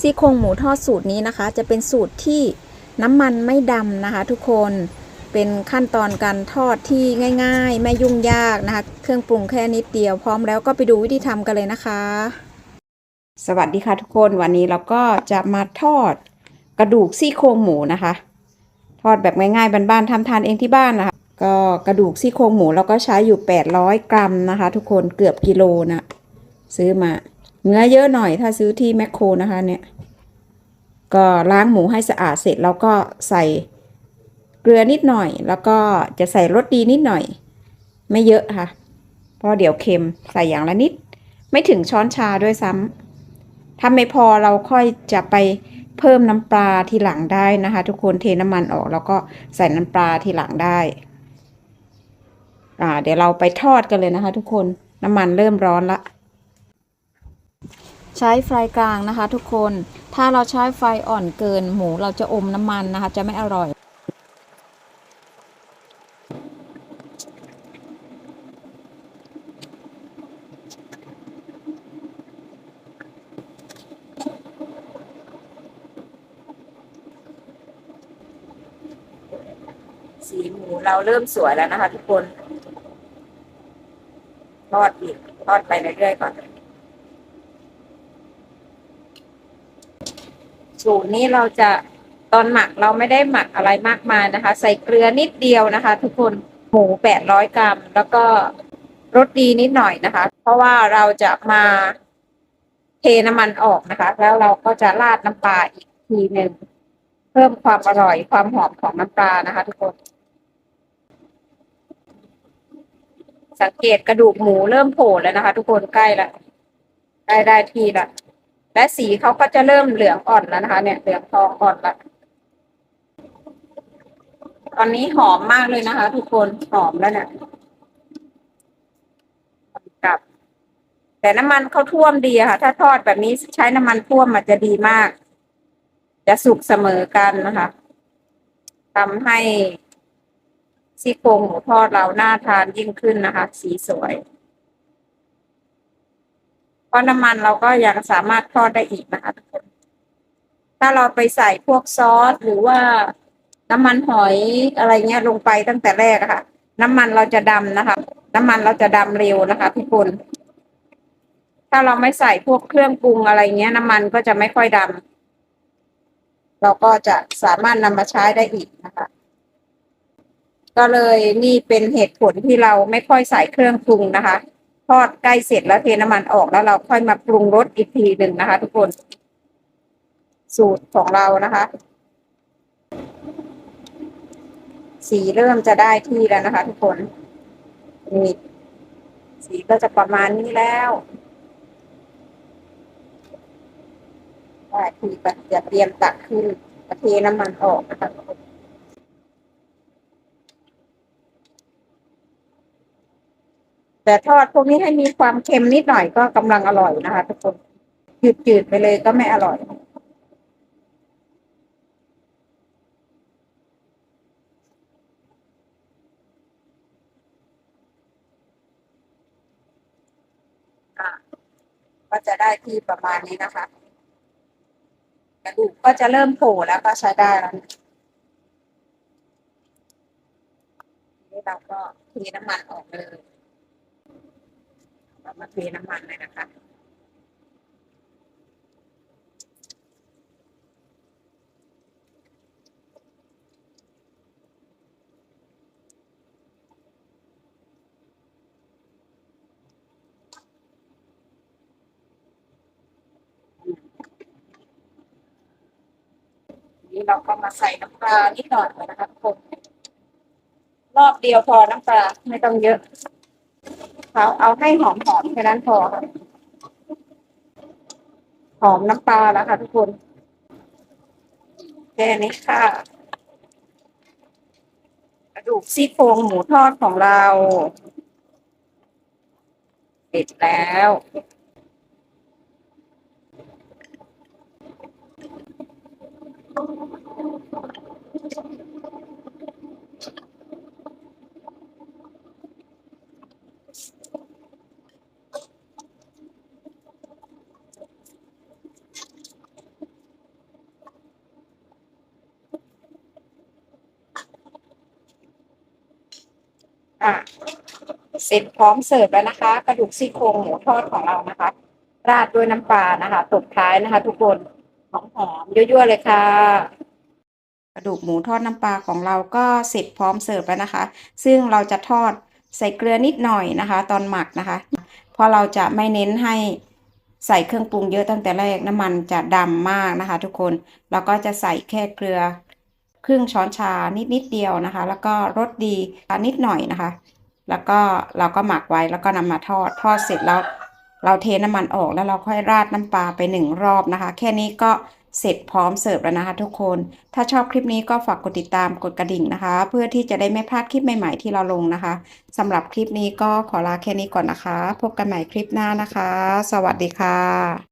ซี่โครงหมูทอดสูตรนี้นะคะ จะเป็นสูตรที่น้ำมันไม่ดำนะคะ ทุกคนเป็นขั้นตอนการทอดที่ง่าย ๆ ไม่ยุ่งยากนะคะ เครื่องปรุงแค่นิดเดียวพร้อมแล้วก็ไปดูวิธีทำกันเลยนะคะ สวัสดีค่ะทุกคนวันนี้เราก็จะมาทอดกระดูกซี่โครงหมูนะคะ ทอดแบบง่ายๆบ้านๆทำทานเองที่บ้านนะคะ ก็กระดูกซี่โครงหมูเราก็ใช้อยู่ 800 กรัมนะคะ ทุกคนเกือบกิโลนะซื้อมา เนื้อเยอะหน่อยถ้าซื้อที่แมคโครนะคะเนี่ย ก็ล้างหมูให้สะอาดเสร็จแล้วก็ใส่เกลือนิดหน่อย แล้วก็จะใส่รสดีนิดหน่อย ไม่เยอะค่ะ เพราะเดี๋ยวเค็มใส่อย่างละนิด ไม่ถึงช้อนชาด้วยซ้ำถ้าไม่พอเราค่อยจะไปเพิ่มน้ำปลาทีหลังได้นะคะ ทุกคนเทน้ำมันออกแล้วก็ใส่น้ำปลาทีหลังได้ อ่า เดี๋ยวเราไปทอดกันเลยนะคะ ทุกคนน้ำมันเริ่มร้อนละ ใช้ไฟกลางนะคะ ทุกคน ถ้าเราใช้ไฟอ่อนเกินหมูเราจะอมน้ำมันนะคะ จะไม่อร่อยสีหมูเราเริ่มสวยแล้วนะคะทุกคน ทอดอีก ทอดไปเรื่อยๆก่อน สูตรนี้เราจะตอนหมักเราไม่ได้หมักอะไรมากมายนะคะ ใส่เกลือนิดเดียวนะคะ ทุกคนหมูแปดร้อยกรัม แล้วก็รสดีนิดหน่อยนะคะ เพราะว่าเราจะมาเทน้ำมันออกนะคะ แล้วเราก็จะราดน้ำปลาอีกทีหนึ่งเพิ่มความอร่อยความหอมของน้ำปลานะคะ ทุกคน สังเกตกระดูกหมูเริ่มโผล่แล้วนะคะ ทุกคนใกล้ละใกล้ได้ที่ละ และสีเขาก็จะเริ่มเหลืองอ่อนแล้วนะคะ เนี่ยเหลืองทองอ่อนละตอนนี้หอมมากเลยนะคะ ทุกคนหอมแล้วเนี่ยกับ แต่น้ำมันเขาท่วมดีค่ะ ถ้าทอดแบบนี้ใช้น้ำมันท่วมมันจะดีมาก จะสุกเสมอกันนะคะทำให้ซี่โครงหมูทอดเราน่าทานยิ่งขึ้นนะคะ สีสวย ราะน้ำมันเราก็ยังสามารถทอดได้อีกนะคะทุกคน ถ้าเราไปใส่พวกซอสหรือว่าน้ำมันหอยอะไรเงี้ยลงไปตั้งแต่แรกค่ะ น้ำมันเราจะดำนะคะ น้ำมันเราจะดำเร็วนะคะทุกคน ถ้าเราไม่ใส่พวกเครื่องปรุงอะไรเงี้ย น้ำมันก็จะไม่ค่อยดำเราก็จะสามารถนำมาใช้ได้อีกนะคะ ก็เลยนี่เป็นเหตุผลที่เราไม่ค่อยใส่เครื่องปรุงนะคะ ทอดใกล้เสร็จแล้วเทน้ำมันออกแล้วเราค่อยมาปรุงรสอีกทีหนึ่งนะคะ ทุกคน สูตรของเรานะคะ สีเริ่มจะได้ที่แล้วนะคะ ทุกคนนี่สีก็จะประมาณนี้แล้วได้ทีก็จะเตรียมตักขึ้นเทน้ำมันออกนะคะทุกคน แต่ทอดพวกนี้ให้มีความเค็มนิดหน่อยก็กำลังอร่อยนะคะทุกคนจืดๆไปเลยก็ไม่อร่อยอะก็จะได้ที่ประมาณนี้นะคะกระดูกก็จะเริ่มโผล่แล้วก็ใช้ได้แล้วนะทีนี้เราก็เทน้ำมันออกเลย เรามาเทน้ำมันเลยนะคะนี้เราก็มาใส่น้ำปลานิดหน่อยนะคะทุกคนรอบเดียวพอน้ำปลาไม่ต้องเยอะ เอาเอาให้หอมหอมแค่นั้นพอค่ะหอมน้ำปลาแล้วค่ะทุกคนแค่นี้ค่ะกระดูกซี่โครงหมูทอดของเราเสร็จแล้ว อะเสร็จพร้อมเสิร์ฟแล้วนะคะ กระดูกซี่โครงหมูทอดของเรานะคะ ราดด้วยน้ำปลานะคะตบท้ายนะคะ ทุกคนหอมหอมยั่วๆเลยค่ะ กระดูกหมูทอดน้ำปลาของเราก็เสร็จพร้อมเสิร์ฟแล้วนะคะ ซึ่งเราจะทอดใส่เกลือนิดหน่อยนะคะ ตอนหมักนะคะ เพราะเราจะไม่เน้นให้ใส่เครื่องปรุงเยอะตั้งแต่แรกน้ำมันจะดำมากนะคะ ทุกคน เราก็จะใส่แค่เกลือ ครึ่งช้อนชานิดนิดเดียวนะคะ แล้วก็รสดีนิดหน่อยนะคะ แล้วก็เราก็หมักไว้แล้วก็นำมาทอดทอดเสร็จแล้วเราเทน้ำมันออกแล้วเราค่อยราดน้ำปลาไปหนึ่งรอบนะคะ แค่นี้ก็เสร็จพร้อมเสิร์ฟแล้วนะคะ ทุกคน ถ้าชอบคลิปนี้ก็ฝากกดติดตามกดกระดิ่งนะคะ เพื่อที่จะได้ไม่พลาดคลิปใหม่ ๆ ที่เราลงนะคะ สำหรับคลิปนี้ก็ขอลาแค่นี้ก่อนนะคะ พบกันใหม่คลิปหน้านะคะ สวัสดีค่ะ